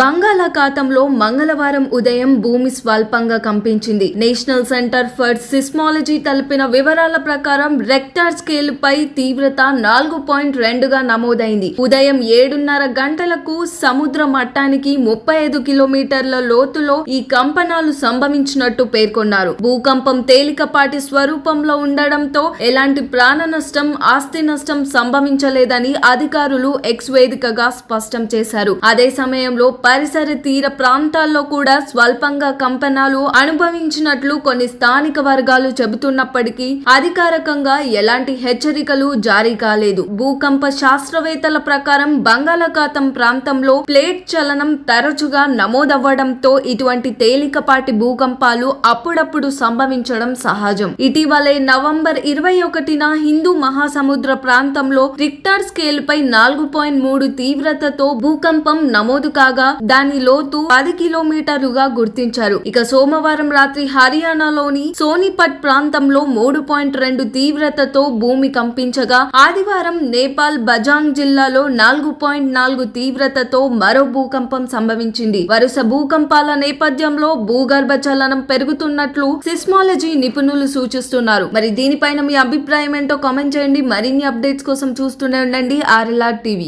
బంగాళాఖాతంలో మంగళవారం ఉదయం భూమి స్వల్పంగా కంపించింది. నేషనల్ సెంటర్ ఫర్ సిస్మాలజీ తెలిపిన వివరాల ప్రకారం రెక్టార్ స్కేల్ పై తీవ్రత నాలుగు పాయింట్ రెండుగా నమోదైంది. ఉదయం ఏడున్నర గంటలకు సముద్ర మట్టానికి ముప్పై ఐదు కిలోమీటర్ల లోతులో ఈ కంపనాలు సంభవించినట్టు పేర్కొన్నారు. భూకంపం తేలికపాటి స్వరూపంలో ఉండడంతో ఎలాంటి ప్రాణ నష్టం ఆస్తి నష్టం సంభవించలేదని అధికారులు ఎక్స్ వేదికగా స్పష్టం చేశారు. అదే సమయంలో పరిసర తీర ప్రాంతాల్లో కూడా స్వల్పంగా కంపనాలు అనుభవించినట్లు కొన్ని స్థానిక వర్గాలు చెబుతున్నప్పటికీ అధికారికంగా ఎలాంటి హెచ్చరికలు జారీ కాలేదు. భూకంప శాస్త్రవేత్తల ప్రకారం బంగాళాఖాతం ప్రాంతంలో ప్లేట్ చలనం తరచుగా నమోదవ్వడంతో ఇటువంటి తేలికపాటి భూకంపాలు అప్పుడప్పుడు సంభవించడం సహజం. ఇటీవలే నవంబర్ ఇరవై ఒకటిన హిందూ మహాసముద్ర ప్రాంతంలో రిక్టర్ స్కేల్ పై నాలుగు పాయింట్ మూడు తీవ్రతతో భూకంపం నమోదు కాగా దాని లోతు పది కిలోమీటర్లుగా గుర్తించారు. ఇక సోమవారం రాత్రి హర్యానాలోని సోనిపట్ ప్రాంతంలో మూడు పాయింట్ రెండు తీవ్రతతో భూమి కంపించగా ఆదివారం నేపాల్ బజాంగ్ జిల్లాలో నాలుగు పాయింట్ నాలుగు తీవ్రతతో మరో భూకంపం సంభవించింది. వరుస భూకంపాల నేపథ్యంలో భూగర్భ చలనం పెరుగుతున్నట్లు సిస్మాలజీ నిపుణులు సూచిస్తున్నారు. మరి దీనిపైన మీ అభిప్రాయం ఏంటో కామెంట్ చేయండి. మరిన్ని అప్డేట్స్ కోసం చూస్తూనే ఉండండి. RLR TV.